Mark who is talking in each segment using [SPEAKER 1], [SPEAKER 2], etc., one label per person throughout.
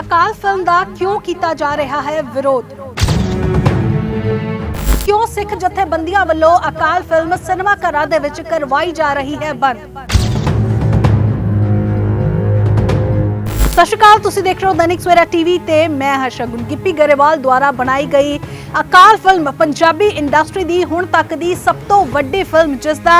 [SPEAKER 1] ਅਕਾਲ film ਦਾ ਕਿਉਂ ਕੀਤਾ ਜਾ ਰਿਹਾ ਹੈ ਵਿਰੋਧ? ਕਿਉਂ ਸਿੱਖ ਜਥੇਬੰਦੀਆਂ ਵੱਲੋਂ ਅਕਾਲ ਫਿਲਮ ਸਿਨੇਮਾ ਘਰਾਂ ਦੇ ਵਿੱਚ ਕਰਵਾਈ ਜਾ ਰਹੀ ਹੈ ਬੰਦ? ਸਤਿ ਸ਼੍ਰੀ ਅਕਾਲ, ਤੁਸੀਂ ਦੇਖ ਰਹੇ ਹੋ ਦੈਨਿਕ ਸਵੇਰਾ ਟੀਵੀ ਤੇ ਮੈਂ ਹਰਸ਼ਾ ਸ਼ਗੁਨ ਗਿੱਪੀ ਗਰੇਵਾਲ ਦੁਆਰਾ ਬਣਾਈ ਗਈ ਅਕਾਲ ਫਿਲਮ ਪੰਜਾਬੀ ਇੰਡਸਟਰੀ ਦੀ ਹੁਣ ਤੱਕ ਦੀ ਸਭ ਤੋਂ ਵੱਡੀ ਫਿਲਮ ਜਿਸ ਦਾ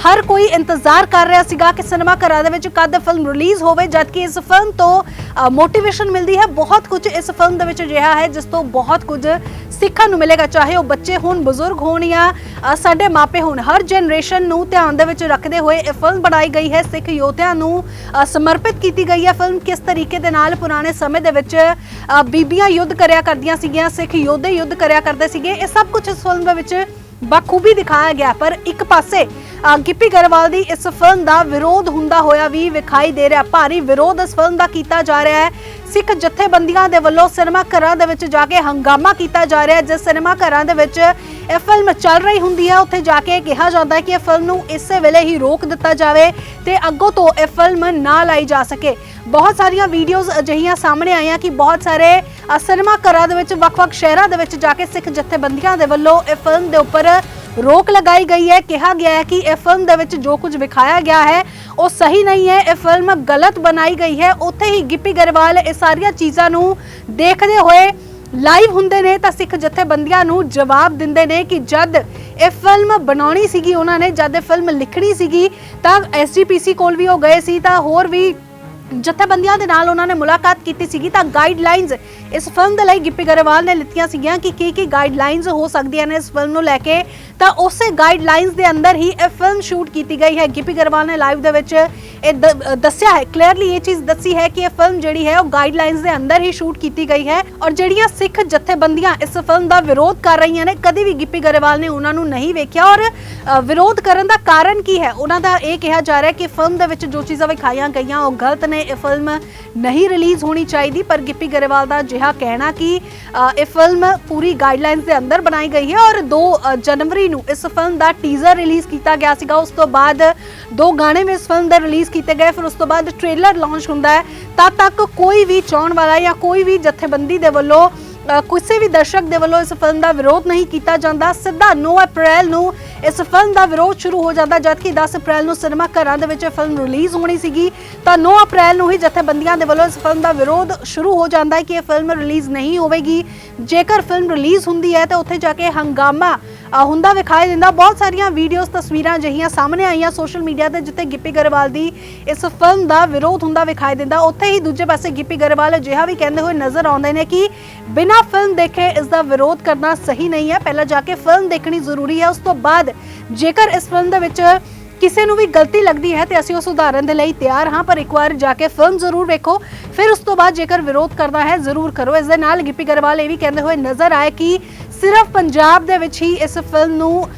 [SPEAKER 1] ਹਰ ਕੋਈ ਇੰਤਜ਼ਾਰ ਕਰ ਰਿਹਾ ਸੀਗਾ ਕਿ ਸਿਨੇਮਾ ਘਰਾਂ ਦੇ ਵਿੱਚ ਕਦ ਫਿਲਮ ਰਿਲੀਜ਼ ਹੋਵੇ, ਜਦਕਿ ਇਸ ਫਿਲਮ ਤੋਂ ਮੋਟੀਵੇਸ਼ਨ ਮਿਲਦੀ ਹੈ। ਬਹੁਤ ਕੁਝ ਇਸ ਫਿਲਮ ਦੇ ਵਿੱਚ ਅਜਿਹਾ ਹੈ, ਜਿਸ ਤੋਂ ਬਹੁਤ ਕੁਝ ਸਿੱਖਣ ਨੂੰ ਮਿਲੇਗਾ, ਚਾਹੇ ਉਹ ਬੱਚੇ ਹੋਣ, ਬਜ਼ੁਰਗ ਹੋਣ ਜਾਂ ਸਾਡੇ ਮਾਪੇ ਹੋਣ। ਹਰ ਜਨਰੇਸ਼ਨ ਨੂੰ ਧਿਆਨ ਦੇ ਵਿੱਚ ਰੱਖਦੇ ਹੋਏ ਇਹ ਫਿਲਮ ਬਣਾਈ ਗਈ ਹੈ। ਸਿੱਖ ਯੋਧਿਆਂ ਨੂੰ ਸਮਰਪਿਤ ਕੀਤੀ ਗਈ ਹੈ। ਫਿਲਮ ਕਿਸ ਤਰੀਕੇ ਦੇ ਨਾਲ ਪੁਰਾਣੇ ਸਮੇਂ ਦੇ ਵਿੱਚ ਬੀਬੀਆਂ ਯੁੱਧ ਕਰਿਆ ਕਰਦੀਆਂ ਸੀਗੀਆਂ, ਸਿੱਖ ਯੋਧੇ ਯੁੱਧ ਕਰਿਆ ਕਰਦੇ ਸੀਗੇ, ਇਹ ਸਭ ਕੁਝ ਇਸ ਫਿਲਮ ਦੇ ਵਿੱਚ ਬਖੂਬੀ ਦਿਖਾਇਆ ਗਿਆ ਪਰ ਇੱਕ ਪਾਸੇ ਅ, ਗਿੱਪੀ ਗਰੇਵਾਲ ਦੀ ਇਸ ਫਿਲਮ ਦਾ ਵਿਰੋਧ ਹੁੰਦਾ ਹੋਇਆ ਵੀ ਵਿਖਾਈ ਦੇ ਰਿਹਾ। ਭਾਰੀ ਵਿਰੋਧ ਇਸ ਫਿਲਮ ਦਾ ਕੀਤਾ ਜਾ ਰਿਹਾ ਹੈ। ਸਿੱਖ ਜਥੇਬੰਦੀਆਂ ਦੇ ਵੱਲੋਂ ਸਿਨੇਮਾ ਘਰਾਂ ਦੇ ਵਿੱਚ ਜਾ ਕੇ ਹੰਗਾਮਾ ਕੀਤਾ ਜਾ ਰਿਹਾ ਹੈ। ਜਿਸ ਸਿਨੇਮਾ ਘਰਾਂ ਦੇ ਵਿੱਚ ਇਹ ਫਿਲਮ ਚੱਲ ਰਹੀ ਹੁੰਦੀ ਹੈ। ਉੱਥੇ ਜਾ ਕੇ ਕਿਹਾ ਜਾਂਦਾ ਹੈ ਕਿ ਇਹ ਫਿਲਮ ਨੂੰ ਇਸੇ ਵੇਲੇ ਹੀ ਰੋਕ ਦਿੱਤਾ ਜਾਵੇ ਤੇ ਅੱਗੋਂ ਤੋਂ ਇਹ ਫਿਲਮ ਨਾ ਲਾਈ ਜਾ ਸਕੇ। ਬਹੁਤ ਸਾਰੀਆਂ ਵੀਡੀਓਜ਼ ਅਜਿਹੀਆਂ ਸਾਹਮਣੇ ਆਈਆਂ ਕਿ ਬਹੁਤ ਸਾਰੇ ਸਿਨੇਮਾ ਘਰਾਂ ਦੇ ਵਿੱਚ, ਵੱਖ-ਵੱਖ ਸ਼ਹਿਰਾਂ ਦੇ ਵਿੱਚ ਜਾ ਕੇ ਸਿੱਖ ਜਥੇਬੰਦੀਆਂ ਦੇ ਵੱਲੋਂ ਇਹ ਫਿਲਮ ਦੇ ਉੱਪਰ ਰੋਕ ਲਗਾਈ ਗਈ ਹੈ, ਕਿਹਾ ਗਿਆ ਹੈ ਕਿ ਇਹ ਫਿਲਮ ਦੇ ਵਿੱਚ ਜੋ ਕੁਝ ਵਿਖਾਇਆ ਗਿਆ ਹੈ, ਉਹ ਸਹੀ ਨਹੀਂ ਹੈ। ਇਹ ਫਿਲਮ ਗਲਤ ਬਣਾਈ ਗਈ ਹੈ। ਉੱਥੇ ਹੀ ਗਿੱਪੀ ਗਰੇਵਾਲ ਇਹ ਸਾਰੀਆਂ ਚੀਜ਼ਾਂ ਨੂੰ ਦੇਖਦੇ ਹੋਏ ਲਾਈਵ ਹੁੰਦੇ ਨੇ ਤਾਂ ਸਿੱਖ ਜਥੇਬੰਦੀਆਂ ਨੂੰ ਜਵਾਬ ਦਿੰਦੇ ਨੇ ਕਿ ਜਦ ਇਹ ਫਿਲਮ ਬਣਾਉਣੀ ਸੀਗੀ ਉਹਨਾਂ ਨੇ, ਜਦ ਇਹ ਫਿਲਮ ਲਿਖਣੀ ਸੀਗੀ ਤਾਂ ਐਸਜੀਪੀਸੀ ਕੋਲ ਵੀ ਉਹ ਗਏ ਸੀ ਤਾਂ ਹੋਰ ਵੀ ਜਥੇਬੰਦੀਆਂ ਦੇ ਨਾਲ ਉਹਨਾਂ ਨੇ ਮੁਲਾਕਾਤ ਕੀਤੀ ਸੀਗੀ ਤਾਂ ਗਾਈਡਲਾਈਨਸ ਇਸ ਫਿਲਮ ਦੇ ਲਈ ਗਿੱਪੀ ਗਰੇਵਾਲ ਨੇ ਲਿੱਤੀਆਂ ਸੀਗੀਆਂ ਕਿ ਕੀ ਕੀ ਗਾਈਡਲਾਈਨਸ ਹੋ ਸਕਦੀਆਂ ਨੇ ਇਸ ਫਿਲਮ ਨੂੰ ਲੈ ਕੇ। ਤਾਂ ਉਸੇ ਗਾਈਡਲਾਈਨਸ ਦੇ ਅੰਦਰ ਹੀ ਇਹ ਫਿਲਮ ਸ਼ੂਟ ਕੀਤੀ ਗਈ ਹੈ। ਗਿੱਪੀ ਗਰੇਵਾਲ ਨੇ ਲਾਈਵ ਦੇ ਵਿੱਚ ਇਹ ਦੱਸਿਆ ਹੈ। ਕਲੀਅਰਲੀ ਇਹ ਚੀਜ਼ ਦੱਸੀ ਹੈ ਕਿ ਇਹ ਫਿਲਮ ਜਿਹੜੀ ਹੈ ਉਹ ਗਾਈਡਲਾਈਨਸ ਦੇ ਅੰਦਰ ਹੀ ਸ਼ੂਟ ਕੀਤੀ ਗਈ ਹੈ ਔਰ ਜਿਹੜੀਆਂ ਸਿੱਖ ਜਥੇਬੰਦੀਆਂ ਇਸ ਫਿਲਮ ਦਾ ਵਿਰੋਧ ਕਰ ਰਹੀਆਂ ਨੇ, ਕਦੇ ਵੀ ਗਿੱਪੀ ਗਰੇਵਾਲ ਨੇ ਉਹਨਾਂ ਨੂੰ ਨਹੀਂ ਵੇਖਿਆ ਔਰ ਵਿਰੋਧ ਕਰਨ ਦਾ ਕਾਰਨ ਕੀ ਹੈ? ਉਹਨਾਂ ਦਾ ਇਹ ਕਿਹਾ ਜਾ ਰਿਹਾ ਕਿ ਫਿਲਮ ਦੇ ਵਿੱਚ ਜੋ ਚੀਜ਼ਾਂ ਵਿਖਾਈਆਂ ਗਈਆਂ ਉਹ ਗਲਤ ਨੇ ਇਹ ਫਿਲਮ ਨਹੀਂ ਰਿਲੀਜ਼ ਹੋਣੀ ਚਾਹੀਦੀ, ਪਰ ਗਿੱਪੀ ਗਰੇਵਾਲ ਦਾ ਜਿਹਾ ਕਹਿਣਾ ਕਿ ਇਹ ਫਿਲਮ ਪੂਰੀ ਗਾਈਡਲਾਈਨਸ ਦੇ ਅੰਦਰ ਬਣਾਈ ਗਈ ਹੈ ਔਰ 2 ਜਨਵਰੀ ਨੂੰ ਇਸ ਫਿਲਮ ਦਾ ਟੀਜ਼ਰ ਰਿਲੀਜ਼ ਕੀਤਾ ਗਿਆ ਸੀਗਾ। ਉਸ ਤੋਂ ਬਾਅਦ ਦੋ ਗਾਣੇ ਵੀ ਇਸ ਫਿਲਮ ਦੇ ਰਿਲੀਜ਼ ਕੀਤੇ ਗਏ, ਫਿਰ ਉਸ ਤੋਂ ਬਾਅਦ ਟ੍ਰੇਲਰ ਲਾਂਚ ਹੁੰਦਾ ਹੈ। ਤਦ ਤੱਕ ਕੋਈ ਵੀ ਚਾਹਣ ਵਾਲਾ ਜਾਂ ਕੋਈ ਵੀ ਜਥੇਬੰਦੀ ਦੇ ਵੱਲੋਂ ਕਿਸੇ ਵੀ ਦਰਸ਼ਕ ਦੇ ਵੱਲੋਂ ਇਸ ਫਿਲਮ ਦਾ ਵਿਰੋਧ ਨਹੀਂ ਕੀਤਾ ਜਾਂਦਾ। ਸਿੱਧਾ 9 ਅਪ੍ਰੈਲ ਨੂੰ ਇਸ ਫਿਲਮ ਦਾ ਵਿਰੋਧ ਸ਼ੁਰੂ ਹੋ ਜਾਂਦਾ, ਜਦਕਿ 10 ਅਪ੍ਰੈਲ ਨੂੰ ਸਿਨੇਮਾ ਘਰਾਂ ਦੇ ਵਿੱਚ ਇਹ ਫਿਲਮ ਰਿਲੀਜ਼ ਹੋਣੀ ਸੀਗੀ। ਤਾਂ 9 ਅਪ੍ਰੈਲ ਨੂੰ ਹੀ ਜਥੇਬੰਦੀਆਂ ਦੇ ਵੱਲੋਂ ਇਸ ਫਿਲਮ ਦਾ ਵਿਰੋਧ ਸ਼ੁਰੂ ਹੋ ਜਾਂਦਾ ਹੈ ਕਿ ਇਹ ਫਿਲਮ ਰਿਲੀਜ਼ ਨਹੀਂ ਹੋਵੇਗੀ। ਜੇਕਰ ਫਿਲਮ ਰਿਲੀਜ਼ ਹੁੰਦੀ ਹੈ, ਤਾਂ ਉੱਥੇ ਜਾ ਕੇ ਹੰਗਾਮਾ ਹੁੰਦਾ ਵਿਖਾਈ ਦਿੰਦਾ, ਬਹੁਤ ਸਾਰੀਆਂ ਵੀਡੀਓਜ਼ ਤਸਵੀਰਾਂ ਜਹੀਆਂ ਸਾਹਮਣੇ ਆਈਆਂ ਸੋਸ਼ਲ ਮੀਡੀਆ ਤੇ, ਜਿੱਥੇ ਗਿੱਪੀ ਗਰੇਵਾਲ ਦੀ ਇਸ ਫਿਲਮ ਦਾ ਵਿਰੋਧ ਹੁੰਦਾ ਵਿਖਾਈ ਦਿੰਦਾ। ਉੱਥੇ ਹੀ ਦੂਜੇ ਪਾਸੇ ਗਿੱਪੀ ਗਰੇਵਾਲ ਅਜਿਹਾ ਵੀ ਕਹਿੰਦੇ ਹੋਏ ਨਜ਼ਰ ਆਉਂਦੇ ਨੇ ਕਿ ਬਿਨਾਂ ਫਿਲਮ ਦੇਖੇ ਇਸ ਦਾ ਵਿਰੋਧ ਕਰਨਾ ਸਹੀ ਨਹੀਂ ਹੈ। ਪਹਿਲਾਂ ਜਾ ਕੇ ਫਿਲਮ ਦੇਖਣੀ ਜ਼ਰੂਰੀ ਹੈ। ਉਸ ਤੋਂ ਬਾਅਦ ਜੇਕਰ ਇਸ ਫਿਲਮ ਦੇ ਵਿੱਚ ਕਿਸੇ ਨੂੰ ਵੀ ਗਲਤੀ ਲੱਗਦੀ ਹੈ ਤੇ ਅਸੀਂ ਉਸ ਸੁਧਾਰਨ ਦੇ ਲਈ ਤਿਆਰ ਹਾਂ, ਪਰ ਇੱਕ ਵਾਰ ਜਾ ਕੇ ਫਿਲਮ ਜ਼ਰੂਰ ਵੇਖੋ। ਫਿਰ ਉਸ ਤੋਂ ਬਾਅਦ ਜੇਕਰ ਵਿਰੋਧ ਕਰਨਾ ਹੈ, ਜ਼ਰੂਰ ਕਰੋ। ਇਸ ਦੇ ਨਾਲ ਗਿੱਪੀ ਗਰੇਵਾਲ ਇਹ ਵੀ ਕਹਿੰਦੇ ਹੋਏ ਨਜ਼ਰ ਆਏ ਕਿ ਸਿਰਫ ਪੰਜਾਬ ਦੇ ਵਿੱਚ ਹੀ ਇਸ ਫਿਲਮ ਨੂੰ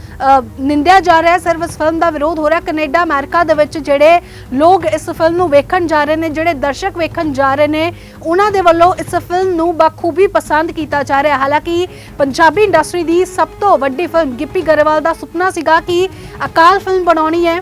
[SPEAKER 1] ਨਿੰਦਿਆ ਜਾ ਰਿਹਾ ਹੈ। ਸਿਰਫ ਇਸ ਫਿਲਮ ਦਾ ਵਿਰੋਧ ਹੋ ਰਿਹਾ। ਕੈਨੇਡਾ, ਅਮਰੀਕਾ ਦੇ ਵਿੱਚ ਜਿਹੜੇ ਲੋਕ ਇਸ ਫਿਲਮ ਨੂੰ ਵੇਖਣ ਜਾ ਰਹੇ ਨੇ, ਜਿਹੜੇ ਦਰਸ਼ਕ ਵੇਖਣ ਜਾ ਰਹੇ ਨੇ, ਉਹਨਾਂ ਦੇ ਵੱਲੋਂ ਇਸ ਫਿਲਮ ਨੂੰ ਬਖੂਬੀ ਪਸੰਦ ਕੀਤਾ ਜਾ ਰਿਹਾ ਹਾਲਾਂਕਿ ਪੰਜਾਬੀ ਇੰਡਸਟਰੀ ਦੀ ਸਭ ਤੋਂ ਵੱਡੀ ਫਿਲਮ ਗਿੱਪੀ ਗਰੇਵਾਲ ਦਾ ਸੁਪਨਾ ਸੀਗਾ ਕਿ ਅਕਾਲ ਫਿਲਮ ਬਣਾਉਣੀ ਹੈ।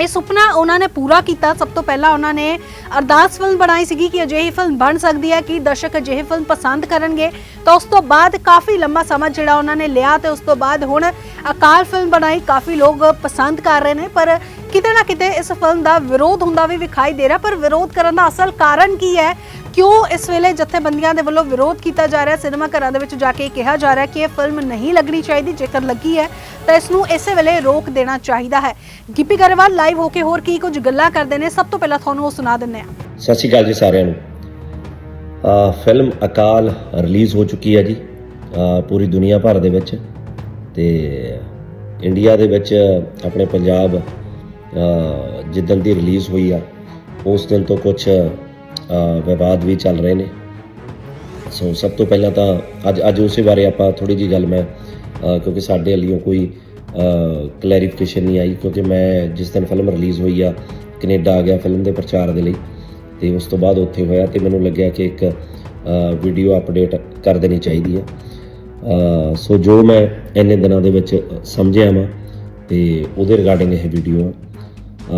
[SPEAKER 1] ਇਹ ਸੁਪਨਾ ਉਹਨਾਂ ਨੇ ਪੂਰਾ ਕੀਤਾ। ਸਭ ਤੋਂ ਪਹਿਲਾਂ ਉਹਨਾਂ ਨੇ ਅਰਦਾਸ ਫਿਲਮ ਬਣਾਈ ਸੀਗੀ ਕਿ ਅਜਿਹੀ ਫਿਲਮ ਬਣ ਸਕਦੀ ਹੈ ਕਿ ਦਰਸ਼ਕ ਅਜਿਹੀ ਫਿਲਮ ਪਸੰਦ ਕਰਨਗੇ। ਤਾਂ ਉਸ ਤੋਂ ਬਾਅਦ ਕਾਫੀ ਲੰਮਾ ਸਮਾਂ ਜਿਹੜਾ ਉਹਨਾਂ ਨੇ ਲਿਆ ਤੇ ਉਸ ਤੋਂ ਬਾਅਦ ਹੁਣ ਅਕਾਲ ਫਿਲਮ ਬਣਾਈ। ਕਾਫੀ ਲੋਕ ਪਸੰਦ ਕਰ ਰਹੇ ਨੇ, ਪਰ ਕਿਤੇ ਨਾ ਕਿਤੇ ਇਸ ਫਿਲਮ ਦਾ ਵਿਰੋਧ ਹੁੰਦਾ ਵੀ ਵਿਖਾਈ ਦੇ ਰਿਹਾ। ਪਰ ਵਿਰੋਧ ਕਰਨ ਦਾ ਅਸਲ ਕਾਰਨ ਕੀ ਹੈ? ਕਿਉਂ ਇਸ ਵੇਲੇ ਜਥੇਬੰਦੀਆਂ ਦੇ ਵੱਲੋਂ ਵਿਰੋਧ ਕੀਤਾ ਜਾ ਰਿਹਾ? ਸਿਨੇਮਾ ਘਰਾਂ ਦੇ ਵਿੱਚ ਜਾ ਕੇ ਕਿਹਾ ਜਾ ਰਿਹਾ ਕਿ ਇਹ ਫਿਲਮ ਨਹੀਂ ਲੱਗਣੀ ਚਾਹੀਦੀ ਜੇਕਰ ਲੱਗੀ ਹੈ ਤਾਂ ਇਸ ਨੂੰ ਇਸੇ ਵੇਲੇ ਰੋਕ ਦੇਣਾ ਚਾਹੀਦਾ ਹੈ। ਗਿੱਪੀ ਗਰੇਵਾਲ ਲਾਈਵ ਹੋ ਕੇ ਹੋਰ ਕੀ ਕੁਝ ਗੱਲਾਂ ਕਰਦੇ ਨੇ? ਸਭ ਤੋਂ ਪਹਿਲਾਂ ਤੁਹਾਨੂੰ ਉਹ ਸੁਣਾ ਦਿੰਦੇ ਹਾਂ।
[SPEAKER 2] ਸਤਿ ਸ਼੍ਰੀ ਅਕਾਲ ਜੀ ਸਾਰਿਆਂ ਨੂੰ। ਫਿਲਮ ਅਕਾਲ ਰਿਲੀਜ਼ ਹੋ ਚੁੱਕੀ ਹੈ ਜੀ ਪੂਰੀ ਦੁਨੀਆ ਭਰ ਦੇ ਵਿੱਚ ਤੇ ਇੰਡੀਆ ਦੇ ਵਿੱਚ ਆਪਣੇ ਪੰਜਾਬ ਅ, ਜਿੱਦਣ ਦੀ ਰਿਲੀਜ਼ ਹੋਈ ਆ ਉਸ ਦਿਨ ਤੋਂ ਕੁਝ ਵਿਵਾਦ ਵੀ ਚੱਲ ਰਹੇ ਨੇ। ਸੋ ਸਭ ਤੋਂ ਪਹਿਲਾਂ ਤਾਂ ਅੱਜ ਅੱਜ ਉਸੇ ਬਾਰੇ ਆਪਾਂ ਥੋੜੀ ਜੀ ਗੱਲ ਮੈਂ ਕਿਉਂਕਿ ਸਾਡੇ ਵੱਲੋਂ ਕੋਈ ਕਲੈਰੀਫਿਕੇਸ਼ਨ ਨਹੀਂ ਆਈ, ਕਿਉਂਕਿ ਮੈਂ ਜਿਸ ਦਿਨ ਫਿਲਮ ਰਿਲੀਜ਼ ਹੋਈ ਆ, ਕੈਨੇਡਾ ਆ ਗਿਆ ਫਿਲਮ ਦੇ ਪ੍ਰਚਾਰ ਦੇ ਲਈ। ਤੇ ਉਸ ਤੋਂ ਬਾਅਦ ਉੱਥੇ ਹੋਇਆ ਤੇ ਮੈਨੂੰ ਲੱਗਿਆ ਕਿ ਇੱਕ ਵੀਡੀਓ ਅਪਡੇਟ ਕਰ ਦੇਣੀ ਚਾਹੀਦੀ ਹੈ ਸੋ ਜੋ ਮੈਂ ਇੰਨੇ ਦਿਨਾਂ ਦੇ ਵਿੱਚ ਸਮਝਿਆ ਮੈਂ ਤੇ ਉਹਦੇ ਰਿਗਾਰਡਿੰਗ ਇਹ ਵੀਡੀਓ ਆ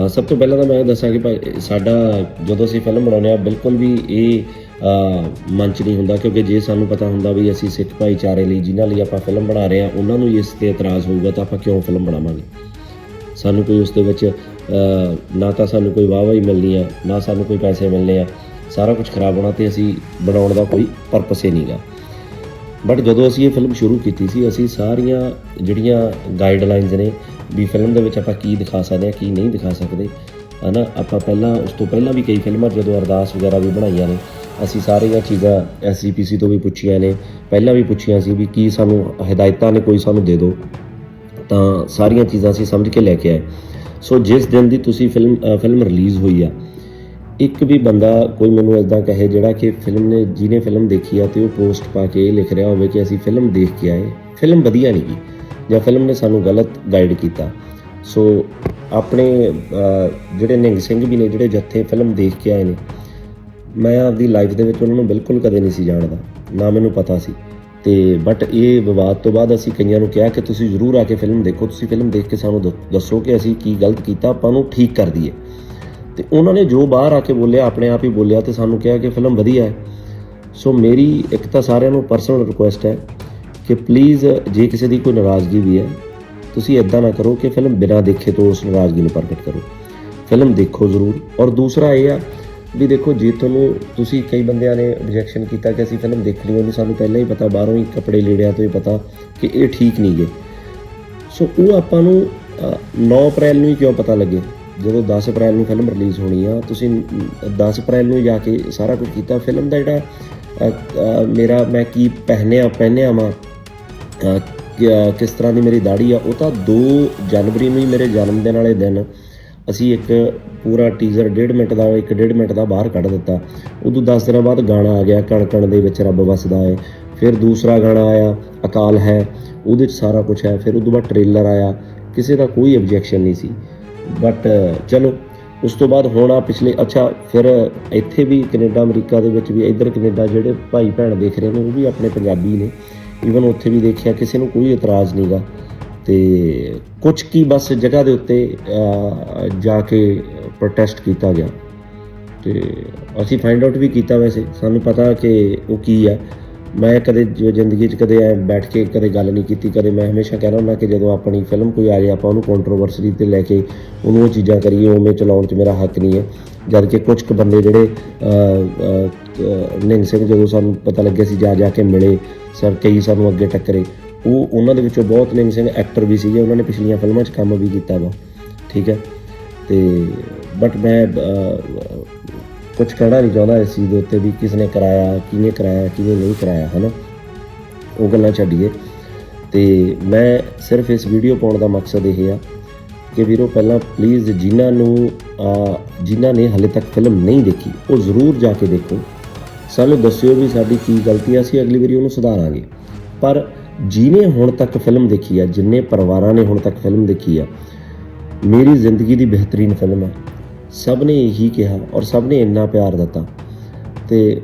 [SPEAKER 2] ਸਭ ਤੋਂ ਪਹਿਲਾਂ ਤਾਂ ਮੈਂ ਇਹ ਦੱਸਾਂ ਕਿ ਭਾਈ, ਸਾਡਾ ਜਦੋਂ ਅਸੀਂ ਫਿਲਮ ਬਣਾਉਂਦੇ ਆ ਬਿਲਕੁਲ ਵੀ ਇਹ ਮੰਚ ਨਹੀਂ ਹੁੰਦਾ, ਕਿਉਂਕਿ ਜੇ ਸਾਨੂੰ ਪਤਾ ਹੁੰਦਾ ਵੀ ਅਸੀਂ ਸਿੱਖ ਭਾਈਚਾਰੇ ਲਈ, ਜਿਨ੍ਹਾਂ ਲਈ ਆਪਾਂ ਫਿਲਮ ਬਣਾ ਰਹੇ ਹਾਂ, ਉਹਨਾਂ ਨੂੰ ਇਸ ਤੇ ਇਤਰਾਜ਼ ਹੋਊਗਾ ਤਾਂ ਆਪਾਂ ਕਿਉਂ ਫਿਲਮ ਬਣਾਵਾਂਗੇ? ਸਾਨੂੰ ਕੋਈ ਉਸ ਦੇ ਵਿੱਚ ਨਾ ਤਾਂ ਸਾਨੂੰ ਕੋਈ ਵਾਹ ਵਾਹੀ ਮਿਲਣੀ ਆ ਨਾ ਸਾਨੂੰ ਕੋਈ ਪੈਸੇ ਮਿਲਣੇ ਆ, ਸਾਰਾ ਕੁਝ ਖਰਾਬ ਹੋਣਾ ਤੇ ਅਸੀਂ ਬਣਾਉਣ ਦਾ ਕੋਈ ਪਰਪਸ ਹੀ ਨਹੀਂਗਾ ਬਟ ਜਦੋਂ ਅਸੀਂ ਇਹ ਫਿਲਮ ਸ਼ੁਰੂ ਕੀਤੀ ਸੀ, ਅਸੀਂ ਸਾਰੀਆਂ ਜਿਹੜੀਆਂ ਗਾਈਡਲਾਈਨਸ ਨੇ, ਵੀ ਫਿਲਮ ਦੇ ਵਿੱਚ ਆਪਾਂ ਕੀ ਦਿਖਾ ਸਕਦੇ ਹਾਂ, ਕੀ ਨਹੀਂ ਦਿਖਾ ਸਕਦੇ, ਹਨਾ? ਆਪਾਂ ਪਹਿਲਾਂ, ਉਸ ਤੋਂ ਪਹਿਲਾਂ ਵੀ ਕਈ ਫਿਲਮਾਂ ਜਦੋਂ ਅਰਦਾਸ ਵਗੈਰਾ ਵੀ ਬਣਾਈਆਂ ਨੇ, ਅਸੀਂ ਸਾਰੀਆਂ ਚੀਜ਼ਾਂ ਐਸਜੀਪੀਸੀ ਤੋਂ ਵੀ ਪੁੱਛੀਆਂ ਨੇ। ਪਹਿਲਾਂ ਵੀ ਪੁੱਛੀਆਂ ਸੀ ਵੀ ਕੀ ਸਾਨੂੰ ਹਦਾਇਤਾਂ ਨੇ, ਕੋਈ ਸਾਨੂੰ ਦੇ ਦਿਓ ਤਾਂ ਸਾਰੀਆਂ ਚੀਜ਼ਾਂ ਅਸੀਂ ਸਮਝ ਕੇ ਲੈ ਕੇ ਆਏ। ਸੋ ਜਿਸ ਦਿਨ ਦੀ ਤੁਸੀਂ ਫਿਲਮ ਫਿਲਮ ਰਿਲੀਜ਼ ਹੋਈ ਆ ਇੱਕ ਵੀ ਬੰਦਾ ਕੋਈ ਮੈਨੂੰ ਇਦਾਂ ਕਹੇ ਜਿਹੜਾ ਕਿ ਫਿਲਮ ਨੇ, ਜਿਹਨੇ ਫਿਲਮ ਦੇਖੀ ਆ ਤੇ ਉਹ ਪੋਸਟ ਪਾ ਕੇ ਇਹ ਲਿਖ ਰਿਹਾ ਹੋਵੇ ਕਿ ਅਸੀਂ ਫਿਲਮ ਦੇਖ ਕੇ ਆਏ। ਫਿਲਮ ਵਧੀਆ ਨਹੀਂ ਗਈ ਜਾਂ ਫਿਲਮ ਨੇ ਸਾਨੂੰ ਗਲਤ ਗਾਈਡ ਕੀਤਾ। ਸੋ ਆਪਣੇ ਜਿਹੜੇ ਨਿੰਗ ਸਿੰਘ ਵੀ ਨੇ, ਜਿਹੜੇ ਜੱਥੇ ਫਿਲਮ ਦੇਖ ਕੇ ਆਏ ਨੇ, ਮੈਂ ਆਪਦੀ ਲਾਈਫ ਦੇ ਵਿੱਚ ਉਹਨਾਂ ਨੂੰ ਬਿਲਕੁਲ ਕਦੇ ਨਹੀਂ ਸੀ ਜਾਣਦਾ, ਨਾ ਮੈਨੂੰ ਪਤਾ ਸੀ। ਤੇ ਬਟ ਇਹ ਵਿਵਾਦ ਤੋਂ ਬਾਅਦ ਅਸੀਂ ਕਈਆਂ ਨੂੰ ਕਿਹਾ ਕਿ ਤੁਸੀਂ ਜ਼ਰੂਰ ਆ ਕੇ ਫਿਲਮ ਦੇਖੋ, ਤੁਸੀਂ ਫਿਲਮ ਦੇਖ ਕੇ ਸਾਨੂੰ ਦੱਸੋ ਕਿ ਅਸੀਂ ਕੀ ਗਲਤ ਕੀਤਾ, ਆਪਾਂ ਨੂੰ ਠੀਕ ਕਰ ਦਈਏ। ਤੇ ਉਹਨਾਂ ਨੇ ਜੋ ਬਾਹਰ ਆ ਕੇ ਬੋਲਿਆ ਆਪਣੇ ਆਪ ਹੀ ਬੋਲਿਆ ਤੇ ਸਾਨੂੰ ਕਿਹਾ ਕਿ ਫਿਲਮ ਵਧੀਆ ਹੈ। ਸੋ ਮੇਰੀ ਇੱਕ ਤਾਂ ਸਾਰਿਆਂ ਨੂੰ ਪਰਸਨਲ ਰਿਕੁਐਸਟ ਹੈ ਕਿ ਪਲੀਜ਼ ਜੇ ਕਿਸੇ ਦੀ ਕੋਈ ਨਾਰਾਜ਼ਗੀ ਵੀ ਹੈ ਤੁਸੀਂ ਇਦਾਂ ਨਾ ਕਰੋ ਕਿ ਫਿਲਮ ਬਿਨਾਂ ਦੇਖੇ ਤੋਂ ਉਸ ਨਾਰਾਜ਼ਗੀ ਨੂੰ ਪ੍ਰਗਟ ਕਰੋ। ਫਿਲਮ ਦੇਖੋ ਜ਼ਰੂਰ। ਔਰ ਦੂਸਰਾ ਇਹ ਆ ਵੀ ਦੇਖੋ ਜੇ ਤੁਹਾਨੂੰ ਤੁਸੀਂ ਕਈ ਬੰਦਿਆਂ ਨੇ ਆਬਜੈਕਸ਼ਨ ਕੀਤਾ ਕਿ ਅਸੀਂ ਫਿਲਮ ਦੇਖਣੀ ਹੋਣੀ ਸਾਨੂੰ ਪਹਿਲਾਂ ਹੀ ਪਤਾ ਬਾਹਰੋਂ ਹੀ ਕੱਪੜੇ ਲੀੜਿਆਂ ਤੋਂ ਹੀ ਪਤਾ ਕਿ ਇਹ ਠੀਕ ਨਹੀਂ ਗਏ ਸੋ ਉਹ ਆਪਾਂ ਨੂੰ ਅ, 9 ਅਪ੍ਰੈਲ ਨੂੰ ਹੀ ਕਿਉਂ ਪਤਾ ਲੱਗੇ? ਜਦੋਂ 10 ਅਪ੍ਰੈਲ ਨੂੰ ਫਿਲਮ ਰਿਲੀਜ਼ ਹੋਣੀ ਆ ਤੁਸੀਂ ਅ, 10 ਅਪ੍ਰੈਲ ਨੂੰ ਜਾ ਕੇ ਸਾਰਾ ਕੁਝ ਕੀਤਾ। ਫਿਲਮ ਦਾ ਜਿਹੜਾ ਮੇਰਾ ਮੈਂ ਕੀ ਪਹਿਨਿਆ ਪਹਿਨਿਆ ਵਾਂ ਕਿਸ ਤਰ੍ਹਾਂ ਦੀ ਮੇਰੀ ਦਾੜੀ ਆ ਉਹ ਤਾਂ 2 ਜਨਵਰੀ ਨੂੰ ਹੀ ਮੇਰੇ ਜਨਮ ਦਿਨ ਵਾਲੇ ਦਿਨ ਅਸੀਂ ਇੱਕ ਪੂਰਾ ਟੀਜ਼ਰ 1.5 ਮਿੰਟ ਦਾ 1.5 ਮਿੰਟ ਦਾ ਬਾਹਰ ਕੱਢ ਦਿੱਤਾ। ਉਦੋਂ 10 ਦਿਨਾਂ ਬਾਅਦ ਗਾਣਾ ਆ ਗਿਆ ਕਣਕਣ ਦੇ ਵਿੱਚ ਰੱਬ ਵਸਦਾ ਹੈ ਫਿਰ ਦੂਸਰਾ ਗਾਣਾ ਆਇਆ ਅਕਾਲ ਹੈ ਉਹਦੇ 'ਚ ਸਾਰਾ ਕੁਝ ਹੈ। ਫਿਰ ਉਦੋਂ ਬਾਅਦ ਟ੍ਰੇਲਰ ਆਇਆ ਕਿਸੇ ਦਾ ਕੋਈ ਆਬਜੈਕਸ਼ਨ ਨਹੀਂ ਸੀ। ਬਟ uh, ਚਲੋ, ਉਸ ਤੋਂ ਬਾਅਦ ਹੋਣਾ ਪਿਛਲੇ, ਅੱਛਾ, ਫਿਰ ਇੱਥੇ ਵੀ ਕੈਨੇਡਾ, ਅਮਰੀਕਾ ਦੇ ਵਿੱਚ ਵੀ ਇੱਧਰ ਕੈਨੇਡਾ ਜਿਹੜੇ ਭਾਈ ਭੈਣ ਦੇਖ ਰਹੇ ਨੇ, ਉਹ ਵੀ ਆਪਣੇ ਪੰਜਾਬੀ ਨੇ। ਈਵਨ ਉੱਥੇ ਵੀ ਦੇਖਿਆ, ਕਿਸੇ ਨੂੰ ਕੋਈ ਇਤਰਾਜ਼ ਨਹੀਂਗਾ ਤੇ ਕੁਝ ਕੀ ਬਸ ਜਗ੍ਹਾ ਦੇ ਉੱਤੇ ਜਾ ਕੇ ਪ੍ਰੋਟੈਸਟ ਕੀਤਾ ਗਿਆ। ਤੇ ਅਸੀਂ ਫਾਈਂਡ ਆਊਟ ਵੀ ਕੀਤਾ ਵੈਸੇ। ਸਾਨੂੰ ਪਤਾ ਕਿ ਉਹ ਕੀ ਆ। ਮੈਂ ਕਦੇ ਜ਼ਿੰਦਗੀ 'ਚ ਕਦੇ ਐ ਬੈਠ ਕੇ ਕਦੇ ਗੱਲ ਨਹੀਂ ਕੀਤੀ, ਕਦੇ ਮੈਂ ਹਮੇਸ਼ਾ ਕਹਿ ਰਿਹਾ ਹੁੰਦਾ ਕਿ ਜਦੋਂ ਆਪਣੀ ਫਿਲਮ ਕੋਈ ਆ ਜਾਏ ਆਪਾਂ ਉਹਨੂੰ ਕੰਟਰੋਵਰਸੀ ਤੇ ਲੈ ਕੇ ਉਹਨੂੰ ਉਹ ਚੀਜ਼ਾਂ ਕਰੀਏ, ਉਵੇਂ ਚਲਾਉਣ 'ਚ ਮੇਰਾ ਹੱਕ ਨਹੀਂ ਹੈ। ਜਦ ਕਿ ਕੁਝ ਕੁ ਬੰਦੇ ਜਿਹੜੇ ਨਿੰਗ ਸਿੰਘ ਜਦੋਂ ਸਾਨੂੰ ਪਤਾ ਲੱਗਿਆ ਸੀ ਜਾ ਜਾ ਕੇ ਮਿਲੇ, ਸਰ ਕਈ ਸਾਨੂੰ ਅੱਗੇ ਟੱਕਰੇ, ਉਹ ਉਹਨਾਂ ਦੇ ਵਿੱਚੋਂ ਬਹੁਤ ਨਿੰਗ ਸਿੰਘ ਐਕਟਰ ਵੀ ਸੀਗੇ, ਉਹਨਾਂ ਨੇ ਪਿਛਲੀਆਂ ਫਿਲਮਾਂ 'ਚ ਕੰਮ ਵੀ ਕੀਤਾ ਵਾ, ਠੀਕ ਹੈ? ਤੇ ਬਟ ਮੈਂ ਕੁਝ ਕਹਿਣਾ ਨਹੀਂ ਚਾਹੁੰਦਾ ਇਸ ਚੀਜ਼ ਦੇ ਉੱਤੇ ਵੀ ਕਿਸ ਨੇ ਕਰਾਇਆ ਕਿਵੇਂ ਕਰਾਇਆ ਕਿਵੇਂ ਨਹੀਂ ਕਰਾਇਆ, ਹਨਾ? ਉਹ ਗੱਲਾਂ ਛੱਡੀਏ। ਤੇ ਮੈਂ ਸਿਰਫ ਇਸ ਵੀਡੀਓ ਪਾਉਣ ਦਾ ਮਕਸਦ ਇਹ ਆ ਕਿ ਵੀਰੋ, ਪਹਿਲਾਂ ਪਲੀਜ਼ ਜਿਨ੍ਹਾਂ ਨੂੰ ਜਿਨ੍ਹਾਂ ਨੇ ਹਲੇ ਤੱਕ ਫਿਲਮ ਨਹੀਂ ਦੇਖੀ, ਉਹ ਜ਼ਰੂਰ ਜਾ ਕੇ ਦੇਖੋ। ਸਾਨੂੰ ਦੱਸਿਓ ਵੀ ਸਾਡੀ ਕੀ ਗਲਤੀ ਆ, ਅਸੀਂ ਅਗਲੀ ਵਾਰੀ ਉਹਨੂੰ ਸੁਧਾਰਾਂਗੇ। ਪਰ ਜਿਨੇ ਹੁਣ ਤੱਕ ਫਿਲਮ ਦੇਖੀ ਆ, ਜਿੰਨੇ ਪਰਿਵਾਰਾਂ ਨੇ ਹੁਣ ਤੱਕ ਫਿਲਮ ਦੇਖੀ ਆ, ਮੇਰੀ ਜ਼ਿੰਦਗੀ ਦੀ ਬਿਹਤਰੀਨ ਫਿਲਮ ਆ। ਸਭ ਨੇ ਇਹੀ ਕਿਹਾ ਔਰ ਸਭ ਨੇ ਇੰਨਾ ਪਿਆਰ ਦਿੱਤਾ। ਤੇ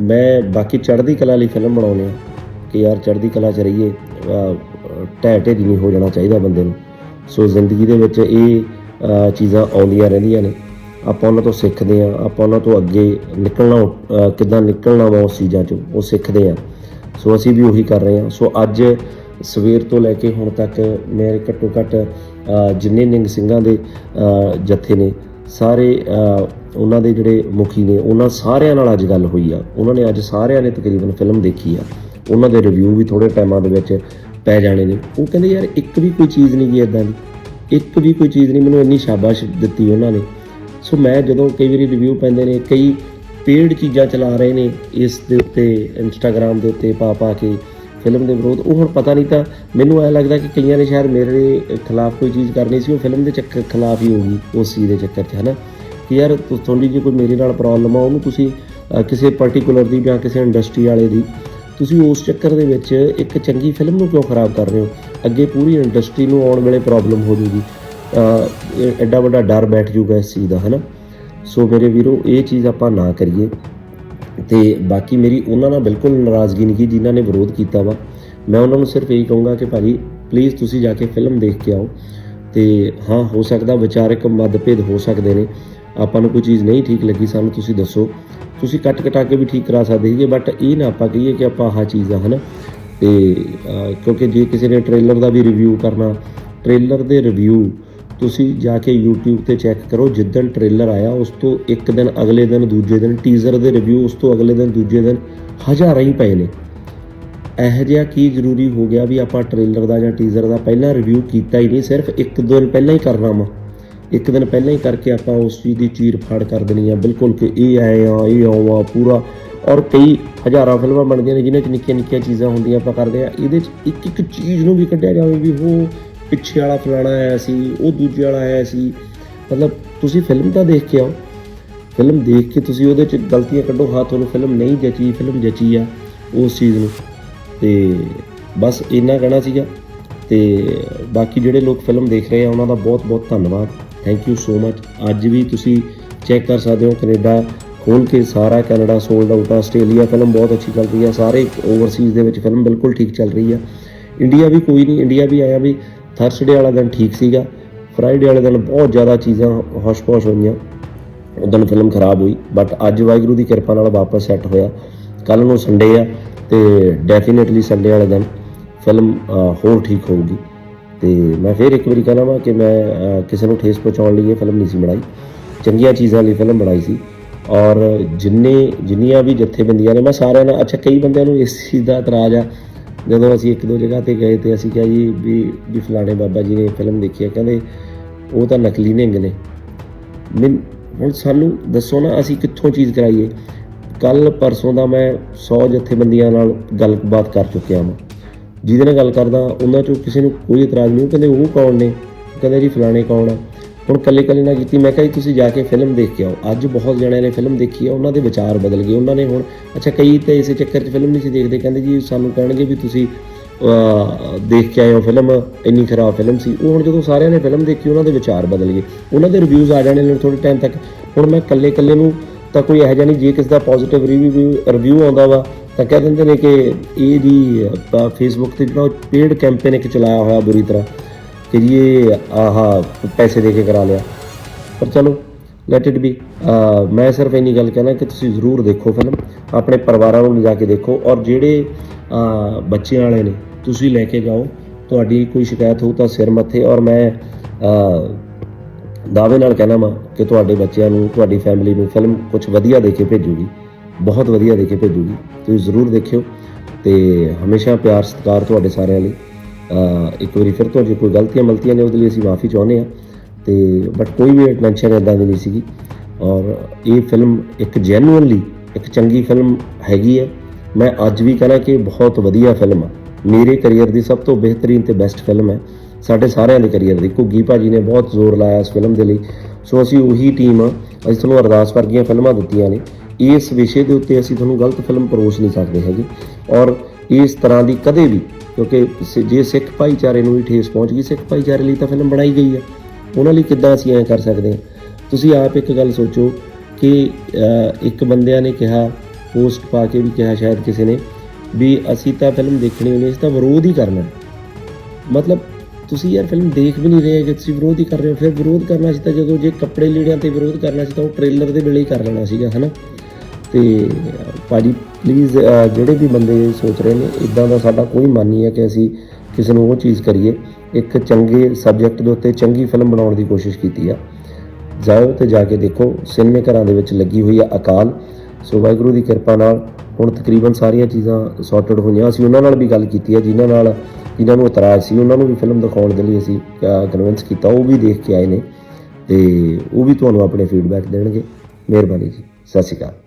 [SPEAKER 2] ਮੈਂ ਬਾਕੀ ਚੜ੍ਹਦੀ ਕਲਾ ਲਈ ਫਿਲਮ ਬਣਾਉਨੇ ਆ ਕਿ ਯਾਰ ਚੜ੍ਹਦੀ ਕਲਾ ਚ ਰਹੀਏ ਅਹ, ਢਹਿ ਢੇਰੀ ਨਹੀਂ ਹੋ ਜਾਣਾ ਚਾਹੀਦਾ ਬੰਦੇ ਨੂੰ। ਸੋ ਜ਼ਿੰਦਗੀ ਦੇ ਵਿੱਚ ਇਹ ਚੀਜ਼ਾਂ ਆਉਂਦੀਆਂ ਰਹਿੰਦੀਆਂ ਨੇ। ਆਪਾਂ ਉਹਨਾਂ ਤੋਂ ਸਿੱਖਦੇ ਆ ਆਪਾਂ ਉਹਨਾਂ ਤੋਂ ਅੱਗੇ ਨਿਕਲਣਾ ਅਹ, ਕਿੱਦਾਂ ਨਿਕਲਣਾ ਵਾ ਉਸ ਚੀਜ਼ਾਂ ਚੋਂ ਉਹ ਸਿੱਖਦੇ ਆ ਸੋ ਅਸੀਂ ਵੀ ਉਹੀ ਕਰ ਰਹੇ ਹਾਂ। ਸੋ ਅੱਜ ਸਵੇਰ ਤੋਂ ਲੈ ਕੇ ਹੁਣ ਤੱਕ ਮੇਰੇ ਘੱਟੋ ਘੱਟ ਜਿੰਨੇ ਨਿੰਗ ਸਿੰਘਾਂ ਦੇ ਅ, ਜਥੇ ਨੇ ਸਾਰੇ ਉਹਨਾਂ ਦੇ ਜਿਹੜੇ ਮੁਖੀ ਨੇ, ਉਹਨਾਂ ਸਾਰਿਆਂ ਨਾਲ ਅੱਜ ਗੱਲ ਹੋਈ ਆ। ਉਹਨਾਂ ਨੇ ਅੱਜ ਸਾਰਿਆਂ ਨੇ ਤਕਰੀਬਨ ਫਿਲਮ ਦੇਖੀ ਆ। ਉਹਨਾਂ ਦੇ ਰਿਵਿਊ ਵੀ ਥੋੜੇ ਟਾਈਮਾਂ ਦੇ ਵਿੱਚ ਪੈ ਜਾਣੇ ਨੇ। ਉਹ ਕਹਿੰਦੇ, ਯਾਰ, ਇੱਕ ਵੀ ਕੋਈ ਚੀਜ਼ ਨਹੀਂ ਗਈ ਇਦਾਂ ਦੀ। ਇੱਕ ਵੀ ਕੋਈ ਚੀਜ਼ ਨਹੀਂ, ਮੈਨੂੰ ਇੰਨੀ ਸ਼ਾਬਾਸ਼ ਦਿੱਤੀ ਉਹਨਾਂ ਨੇ। ਸੋ ਮੈਂ ਜਦੋਂ ਕਈ ਵਾਰੀ ਰਿਵਿਊ ਪੈਂਦੇ ਨੇ, ਕਈ ਪੇਡ ਚੀਜ਼ਾਂ ਚਲਾ ਰਹੇ ਨੇ, ਇਸ ਦੇ ਉੱਤੇ ਇੰਸਟਾਗ੍ਰam ਦੇ ਉੱਤੇ ਪਾ ਪਾ ਕੇ ਫਿਲਮ ਦੇ ਵਿਰੋਧ, ਉਹ ਹੁਣ ਪਤਾ ਨਹੀਂ ਤਾਂ ਮੈਨੂੰ ਐ ਲੱਗਦਾ ਕਿ ਕਈਆਂ ਨੇ ਸ਼ਾਇਦ ਮੇਰੇ ਖਿਲਾਫ ਕੋਈ ਚੀਜ਼ ਕਰਨੀ ਸੀ, ਉਹ ਫਿਲਮ ਦੇ ਚੱਕਰ ਖਿਲਾਫ ਹੀ ਹੋਗੀ ਉਸ ਚੀਜ਼ ਦੇ ਚੱਕਰ 'ਚ, ਹਨਾ? ਕਿ ਯਾਰ ਤੁਹਾਡੀ ਜੇ ਕੋਈ ਮੇਰੇ ਨਾਲ ਪ੍ਰੋਬਲਮ ਆ, ਉਹਨੂੰ ਤੁਸੀਂ ਕਿਸੇ ਪਾਰਟਿਕੂਲਰ ਦੀ ਜਾਂ ਕਿਸੇ ਇੰਡਸਟਰੀ ਵਾਲੇ ਦੀ, ਤੁਸੀਂ ਉਸ ਚੱਕਰ ਦੇ ਵਿੱਚ ਇੱਕ ਚੰਗੀ ਫਿਲਮ ਨੂੰ ਕਿਉਂ ਖਰਾਬ ਕਰ ਰਹੇ ਹੋ? ਅੱਗੇ ਪੂਰੀ ਇੰਡਸਟਰੀ ਨੂੰ ਆਉਣ ਵੇਲੇ ਪ੍ਰੋਬਲਮ ਹੋ ਜੂਗੀ। ਐਡਾ ਵੱਡਾ ਡਰ ਬੈਠ ਜੂਗਾ ਇਸ ਚੀਜ਼ ਦਾ, ਹਨਾ? ਸੋ ਮੇਰੇ ਵੀਰੋ, ਇਹ ਚੀਜ਼ ਆਪਾਂ ਨਾ ਕਰੀਏ। ਤੇ ਬਾਕੀ ਮੇਰੀ ਉਹਨਾਂ ਨਾਲ ਬਿਲਕੁਲ ਨਾਰਾਜ਼ਗੀ ਨਹੀਂ ਕੀ ਜਿਨ੍ਹਾਂ ਨੇ ਵਿਰੋਧ ਕੀਤਾ ਵਾ। ਮੈਂ ਉਹਨਾਂ ਨੂੰ ਸਿਰਫ ਇਹੀ ਕਹੂੰਗਾ ਕਿ ਭਾਜੀ ਪਲੀਜ਼ ਤੁਸੀਂ ਜਾ ਕੇ ਫਿਲਮ ਦੇਖ ਕੇ ਆਓ ਤੇ ਹਾਂ, ਹੋ ਸਕਦਾ ਵਿਚਾਰਕ ਮਤਭੇਦ ਹੋ ਸਕਦੇ ਨੇ। ਆਪਾਂ ਨੂੰ ਕੋਈ ਚੀਜ਼ ਨਹੀਂ ਠੀਕ ਲੱਗੀ, ਸਾਨੂੰ ਤੁਸੀਂ ਦੱਸੋ। ਤੁਸੀਂ ਕੱਟ ਕਟਾ ਕੇ ਵੀ ਠੀਕ ਕਰਾ ਸਕਦੇ ਸੀਗੇ ਬਟ ਇਹ ਨਾ ਆਪਾਂ ਕਹੀਏ ਕਿ ਆਪਾਂ ਆਹ ਚੀਜ਼ ਆ, ਹਨਾ? ਤੇ ਕਿਉਂਕਿ ਜੇ ਕਿਸੇ ਨੇ ਟ੍ਰੇਲਰ ਦਾ ਵੀ ਰਿਵਿਊ ਕਰਨਾ ਟ੍ਰੇਲਰ ਦੇ ਰਿਵਿਊ ਤੁਸੀਂ ਜਾ ਕੇ YouTube ਤੇ ਚੈੱਕ ਕਰੋ, ਜਿੱਦਣ ਟ੍ਰੇਲਰ ਆਇਆ, ਉਸ ਤੋਂ ਇੱਕ ਦਿਨ, ਅਗਲੇ ਦਿਨ, ਦੂਜੇ ਦਿਨ ਟੀਜ਼ਰ ਦੇ ਰਿਵਿਊ ਉਸ ਤੋਂ ਅਗਲੇ ਦਿਨ, ਦੂਜੇ ਦਿਨ, ਹਜ਼ਾਰਾਂ ਹੀ ਪਏ ਨੇ। ਇਹੋ ਜਿਹਾ ਕੀ ਜ਼ਰੂਰੀ ਹੋ ਗਿਆ ਵੀ ਆਪਾਂ ਟ੍ਰੇਲਰ ਦਾ ਜਾਂ ਟੀਜ਼ਰ ਦਾ ਪਹਿਲਾਂ ਰਿਵਿਊ ਕੀਤਾ ਹੀ ਨਹੀਂ, ਸਿਰਫ ਇੱਕ ਦਿਨ ਪਹਿਲਾਂ ਹੀ ਕਰਨਾ ਵਾ। ਇੱਕ ਦਿਨ ਪਹਿਲਾਂ ਹੀ ਕਰਕੇ ਆਪਾਂ ਉਸ ਚੀਜ਼ ਦੀ ਚੀਰ ਫਾੜ ਕਰ ਦੇਣੀ ਆ, ਬਿਲਕੁਲ ਕਿ ਇਹ ਆਏ ਆ, ਇਹ ਆਵਾ ਪੂਰਾ। ਔਰ ਕਈ ਹਜ਼ਾਰਾਂ ਫਿਲਮਾਂ ਬਣਦੀਆਂ ਨੇ, ਜਿਨ੍ਹਾਂ 'ਚ ਨਿੱਕੀਆਂ ਨਿੱਕੀਆਂ ਚੀਜ਼ਾਂ ਹੁੰਦੀਆਂ ਆਪਾਂ ਕਰਦੇ ਆ, ਇਹਦੇ 'ਚ ਇੱਕ ਇੱਕ ਚੀਜ਼ ਨੂੰ ਵੀ ਕੱਢਿਆ ਜਾਵੇ ਵੀ ਉਹ ਪਿੱਛੇ ਵਾਲਾ ਫਲਾਣਾ ਆਇਆ ਸੀ, ਉਹ ਦੂਜੇ ਵਾਲਾ ਆਇਆ ਸੀ। ਮਤਲਬ ਤੁਸੀਂ ਫਿਲਮ ਤਾਂ ਦੇਖ ਕੇ ਆਓ। ਫਿਲਮ ਦੇਖ ਕੇ ਤੁਸੀਂ ਉਹਦੇ 'ਚ ਗਲਤੀਆਂ ਕੱਢੋ, ਹਾਂ, ਤੁਹਾਨੂੰ ਫਿਲਮ ਨਹੀਂ ਜਚੀ ਫਿਲਮ ਜਚੀ ਆ ਉਸ ਚੀਜ਼ ਨੂੰ। ਤੇ ਬਸ ਇੰਨਾ ਕਹਿਣਾ ਸੀਗਾ। ਤੇ ਬਾਕੀ ਜਿਹੜੇ ਲੋਕ ਫਿਲਮ ਦੇਖ ਰਹੇ ਆ, ਉਹਨਾਂ ਦਾ ਬਹੁਤ ਬਹੁਤ ਧੰਨਵਾਦ। ਥੈਂਕ ਯੂ ਸੋ ਮਚ ਅੱਜ ਵੀ ਤੁਸੀਂ ਚੈੱਕ ਕਰ ਸਕਦੇ ਹੋ ਕੈਨੇਡਾ ਖੋਲ ਕੇ ਸਾਰਾ Canada sold out Australia film ਬਹੁਤ ਅੱਛੀ ਚੱਲ ਰਹੀ ਆ। ਸਾਰੇ ਓਵਰਸੀਜ਼ ਦੇ ਵਿੱਚ ਫਿਲਮ ਬਿਲਕੁਲ ਠੀਕ ਚੱਲ ਰਹੀ ਆ। ਇੰਡੀਆ ਵੀ ਕੋਈ ਨਹੀਂ ਇੰਡੀਆ ਵੀ ਆਇਆ ਵੀ ਥਰਸਡੇ ਵਾਲਾ ਦਿਨ ਠੀਕ ਸੀਗਾ। ਫਰਾਈਡੇ ਵਾਲੇ ਦਿਨ ਬਹੁਤ ਜ਼ਿਆਦਾ ਚੀਜ਼ਾਂ ਹੋਸ਼-ਪੋਸ਼ ਹੋਈਆਂ। ਉਦੋਂ ਫਿਲਮ ਖਰਾਬ ਹੋਈ। ਬਟ ਅੱਜ ਵਾਹਿਗੁਰੂ ਦੀ ਕਿਰਪਾ ਨਾਲ ਵਾਪਸ ਸੈੱਟ ਹੋਇਆ। ਕੱਲ ਨੂੰ ਸੰਡੇ ਆ ਤੇ ਡੈਫੀਨਿਟਲੀ ਸੰਡੇ ਵਾਲੇ ਦਿਨ ਫਿਲਮ ਹੋਰ ਠੀਕ ਹੋਊਗੀ। ਤੇ ਮੈਂ ਫੇਰ ਇੱਕ ਵਾਰੀ ਕਹਿਣਾ ਵਾ ਕਿ ਮੈਂ ਕਿਸੇ ਨੂੰ ਠੇਸ ਪਹੁੰਚਾਉਣ ਲਈ ਇਹ ਫਿਲਮ ਨਹੀਂ ਸੀ ਬਣਾਈ। ਚੰਗੀਆਂ ਚੀਜ਼ਾਂ ਲਈ ਫਿਲਮ ਬਣਾਈ ਸੀ। ਔਰ ਜਿੰਨੇ, ਜਿੰਨੀਆਂ ਵੀ ਜਥੇਬੰਦੀਆਂ ਨੇ, ਮੈਂ ਸਾਰਿਆਂ ਨਾਲ ਅੱਛਾ, ਕਈ ਬੰਦਿਆਂ ਨੂੰ ਇਸ ਚੀਜ਼ ਦਾ ਇਤਰਾਜ਼ ਆ ਜਦੋਂ ਅਸੀਂ ਇੱਕ ਦੋ ਜਗ੍ਹਾ ਤੇ ਗਏ ਤੇ ਅਸੀਂ ਕਿਹਾ ਜੀ ਵੀ ਵੀ ਫਲਾਣੇ ਬਾਬਾ ਜੀ ਨੇ ਫਿਲਮ ਦੇਖੀ ਹੈ, ਕਹਿੰਦੇ ਉਹ ਤਾਂ ਨਕਲੀ ਨਿੰਗ ਨੇ। ਮੈਂ ਹੁਣ ਸਾਨੂੰ ਦੱਸੋ ਨਾ ਅਸੀਂ ਕਿੱਥੋਂ ਚੀਜ਼ ਕਰਾਈਏ। ਕੱਲ ਪਰਸੋਂ ਦਾ ਮੈਂ 100 ਜਥੇਬੰਦੀਆਂ ਨਾਲ ਗੱਲਬਾਤ ਕਰ ਚੁੱਕਿਆ ਹਾਂ ਜਿਹਦੇ ਨਾਲ ਗੱਲ ਕਰਦਾ, ਉਹਨਾਂ ਚੋਂ ਕਿਸੇ ਨੂੰ ਕੋਈ ਇਤਰਾਜ਼ ਨਹੀਂ, ਉਹ ਕਹਿੰਦੇ ਉਹ ਕੌਣ ਨੇ? ਕਹਿੰਦੇ ਜੀ ਫਲਾਣੇ ਕੌਣ ਆ? ਹੁਣ ਕੱਲੇ ਕੱਲੇ ਨਾਲ ਕੀਤੀ, ਮੈਂ ਕਿਹਾ ਜੀ ਤੁਸੀਂ ਜਾ ਕੇ ਫਿਲਮ ਦੇਖ ਕੇ ਆਓ। ਅੱਜ ਬਹੁਤ ਜਣਿਆਂ ਨੇ ਫਿਲਮ ਦੇਖੀ ਆ, ਉਹਨਾਂ ਦੇ ਵਿਚਾਰ ਬਦਲ ਗਏ। ਉਹਨਾਂ ਨੇ ਹੁਣ, ਅੱਛਾ, ਕਈ ਤਾਂ ਇਸੇ ਚੱਕਰ 'ਚ ਫਿਲਮ ਨਹੀਂ ਸੀ ਦੇਖਦੇ, ਕਹਿੰਦੇ ਜੀ ਸਾਨੂੰ ਕਹਿਣਗੇ ਵੀ ਤੁਸੀਂ ਦੇਖ ਕੇ ਆਏ ਹੋ ਫਿਲਮ, ਇੰਨੀ ਖਰਾਬ ਫਿਲਮ ਸੀ। ਉਹ ਹੁਣ ਜਦੋਂ ਸਾਰਿਆਂ ਨੇ ਫਿਲਮ ਦੇਖੀ, ਉਹਨਾਂ ਦੇ ਵਿਚਾਰ ਬਦਲ ਗਏ। ਉਹਨਾਂ ਦੇ ਰਿਵਿਊਜ਼ ਆ ਜਾਣੇ ਨੇ ਥੋੜੇ ਟਾਈਮ ਤੱਕ। ਹੁਣ ਮੈਂ ਕੱਲੇ ਕੱਲੇ ਨੂੰ ਤਾਂ ਕੋਈ ਇਹੋ ਜਿਹਾ ਨਹੀਂ, ਜੇ ਕਿਸੇ ਦਾ ਪੋਜ਼ਿਟਿਵ ਰਿਵਿਊ ਰਿਵਿਊ ਆਉਂਦਾ ਵਾ, ਤਾਂ ਕਹਿ ਦਿੰਦੇ ਨੇ ਕਿ ਇਹ ਜੀ ਫੇਸਬੁੱਕ ਤੇ ਜਿਹੜਾ ਪੇਡ ਕੈਂਪੇਨ ਇੱਕ ਚਲਾਇਆ ਹੋਇਆ ਬੁਰੀ ਤਰ੍ਹਾਂ। ਕਿ ਜੀ ਇਹ ਆਹਾ ਪੈਸੇ ਦੇ ਕੇ ਕਰਾ ਲਿਆ। ਪਰ ਚਲੋ ਲੈਟ ਇਟ ਬੀ ਮੈਂ ਸਿਰਫ ਇੰਨੀ ਗੱਲ ਕਹਿਣਾ ਕਿ ਤੁਸੀਂ ਜ਼ਰੂਰ ਦੇਖੋ ਫਿਲਮ ਆਪਣੇ ਪਰਿਵਾਰਾਂ ਨੂੰ ਲਿਜਾ ਕੇ ਦੇਖੋ ਔਰ ਜਿਹੜੇ ਬੱਚਿਆਂ ਵਾਲੇ ਨੇ, ਤੁਸੀਂ ਲੈ ਕੇ ਜਾਓ। ਤੁਹਾਡੀ ਕੋਈ ਸ਼ਿਕਾਇਤ ਹੋਊ ਤਾਂ ਸਿਰ ਮੱਥੇ ਔਰ ਮੈਂ ਦਾਅਵੇ ਨਾਲ ਕਹਿਣਾ ਵਾ ਕਿ ਤੁਹਾਡੇ ਬੱਚਿਆਂ ਨੂੰ, ਤੁਹਾਡੀ ਫੈਮਿਲੀ ਨੂੰ ਫਿਲਮ ਕੁਝ ਵਧੀਆ ਦੇ ਕੇ ਭੇਜੂਗੀ। ਬਹੁਤ ਵਧੀਆ ਦੇ ਕੇ ਭੇਜੂਗੀ। ਤੁਸੀਂ ਜ਼ਰੂਰ ਦੇਖਿਓ ਤੇ ਹਮੇਸ਼ਾ ਪਿਆਰ, ਸਤਿਕਾਰ ਤੁਹਾਡੇ ਸਾਰਿਆਂ ਲਈ। ਇੱਕ ਵਾਰੀ ਫਿਰ ਤੋਂ ਜੇ ਕੋਈ ਗਲਤੀਆਂ ਮਲਤੀਆਂ ਨੇ ਉਹਦੇ ਲਈ ਅਸੀਂ ਮਾਫੀ ਚਾਹੁੰਦੇ ਆ ਤੇ ਬਟ ਕੋਈ ਵੀ ਟੈਨਸ਼ਨ ਇਦਾਂ ਦੀ ਨਹੀਂ ਸੀਗੀ। ਔਰ ਇਹ ਫਿਲਮ ਇੱਕ ਜੈਨੂਅਨਲੀ ਇੱਕ ਚੰਗੀ ਫਿਲਮ ਹੈਗੀ ਹੈ। ਮੈਂ ਅੱਜ ਵੀ ਕਹਿਣਾ ਕਿ ਬਹੁਤ ਵਧੀਆ ਫਿਲਮ ਆ। ਮੇਰੇ ਕੈਰੀਅਰ ਦੀ ਸਭ ਤੋਂ ਬਿਹਤਰੀਨ ਤੇ ਬੈਸਟ ਫਿਲਮ ਹੈ। ਸਾਡੇ ਸਾਰਿਆਂ ਦੇ ਕੈਰੀਅਰ ਦੀ। ਘੁੱਗੀ ਭਾਜੀ ਨੇ ਬਹੁਤ ਜ਼ੋਰ ਲਾਇਆ ਇਸ ਫਿਲਮ ਦੇ ਲਈ। ਸੋ ਅਸੀਂ ਉਹੀ ਟੀਮ ਆ। ਅਸੀਂ ਤੁਹਾਨੂੰ ਅਰਦਾਸ ਵਰਗੀਆਂ ਫਿਲਮਾਂ ਦਿੱਤੀਆਂ ਨੇ। ਇਸ ਵਿਸ਼ੇ ਦੇ ਉੱਤੇ ਅਸੀਂ ਤੁਹਾਨੂੰ ਗਲਤ ਫਿਲਮ ਪਰੋਸ ਨਹੀਂ ਸਕਦੇ ਹੈਗੇ। ਔਰ ਇਸ ਤਰ੍ਹਾਂ ਦੀ ਕਦੇ ਵੀ ਕਿਉਂਕਿ ਸ- ਜੇ ਸਿੱਖ ਭਾਈਚਾਰੇ ਨੂੰ ਵੀ ਠੇਸ ਪਹੁੰਚ ਗਈ, ਸਿੱਖ ਭਾਈਚਾਰੇ ਲਈ ਤਾਂ ਫਿਲਮ ਬਣਾਈ ਗਈ ਆ। ਉਹਨਾਂ ਲਈ ਕਿੱਦਾਂ ਅਸੀਂ ਐਂ ਕਰ ਸਕਦੇ ਹਾਂ? ਤੁਸੀਂ ਆਪ ਇੱਕ ਗੱਲ ਸੋਚੋ ਕਿ ਇੱਕ ਬੰਦਿਆਂ ਨੇ ਕਿਹਾ, ਪੋਸਟ ਪਾ ਕੇ ਵੀ ਕਿਹਾ ਸ਼ਾਇਦ ਕਿਸੇ ਨੇ, ਵੀ ਅਸੀਂ ਤਾਂ ਫਿਲਮ ਦੇਖਣੀ ਨਹੀਂ, ਅਸੀਂ ਤਾਂ ਵਿਰੋਧ ਹੀ ਕਰਨਾ। ਮਤਲਬ ਤੁਸੀਂ ਯਾਰ ਫਿਲਮ ਦੇਖ ਵੀ ਨਹੀਂ ਰਹੇ ਕਿ ਤੁਸੀਂ ਵਿਰੋਧ ਹੀ ਕਰ ਰਹੇ ਹੋ। ਫਿਰ ਵਿਰੋਧ ਕਰਨਾ ਸੀ ਤਾਂ ਜਦੋਂ ਜੇ ਕੱਪੜੇ ਲੀੜਿਆਂ ਤੇ ਵਿਰੋਧ ਕਰਨਾ ਸੀ ਤਾਂ ਉਹ ਟ੍ਰੇਲਰ ਦੇ ਵੇਲੇ ਹੀ ਕਰ ਲੈਣਾ ਸੀਗਾ, ਹਨਾ? ਤੇ ਅਹ, ਭਾਜੀ ਪਲੀਜ਼ ਜਿਹੜੇ ਵੀ ਬੰਦੇ ਸੋਚ ਰਹੇ ਨੇ ਇਦਾਂ ਦਾ ਸਾਡਾ ਕੋਈ ਮਨ ਨਹੀਂ ਹੈ ਕਿ ਅਸੀਂ ਕਿਸੇ ਨੂੰ ਉਹ ਚੀਜ਼ ਕਰੀਏ। ਇੱਕ ਚੰਗੇ ਸਬਜੈਕਟ ਦੇ ਉੱਤੇ ਚੰਗੀ ਫਿਲਮ ਬਣਾਉਣ ਦੀ ਕੋਸ਼ਿਸ਼ ਕੀਤੀ ਆ। ਜਾਓ ਤੇ ਜਾ ਕੇ ਦੇਖੋ ਸਿਨੇਮੇ ਘਰਾਂ ਦੇ ਵਿੱਚ ਲੱਗੀ ਹੋਈ ਆ ਅਕਾਲ। ਸੋ ਵਾਹਿਗੁਰੂ ਦੀ ਕਿਰਪਾ ਨਾਲ ਹੁਣ ਤਕਰੀਬਨ ਸਾਰੀਆਂ ਚੀਜ਼ਾਂ ਸੌਰਟਡ ਹੋਈਆਂ। ਅਸੀਂ ਉਹਨਾਂ ਨਾਲ ਵੀ ਗੱਲ ਕੀਤੀ ਹੈ ਜਿਨ੍ਹਾਂ ਨਾਲ ਜਿਨ੍ਹਾਂ ਨੂੰ ਇਤਰਾਜ਼ ਸੀ ਉਹਨਾਂ ਨੂੰ ਵੀ ਫਿਲਮ ਦਿਖਾਉਣ ਦੇ ਲਈ ਅਸੀਂ ਕਨਵਿੰਸ ਕੀਤਾ। ਉਹ ਵੀ ਦੇਖ ਕੇ ਆਏ ਨੇ ਤੇ ਉਹ ਵੀ ਤੁਹਾਨੂੰ ਆਪਣੇ ਫੀਡਬੈਕ ਦੇਣਗੇ। ਮਿਹਰਬਾਨੀ ਜੀ। ਸਤਿ ਸ਼੍ਰੀ ਅਕਾਲ।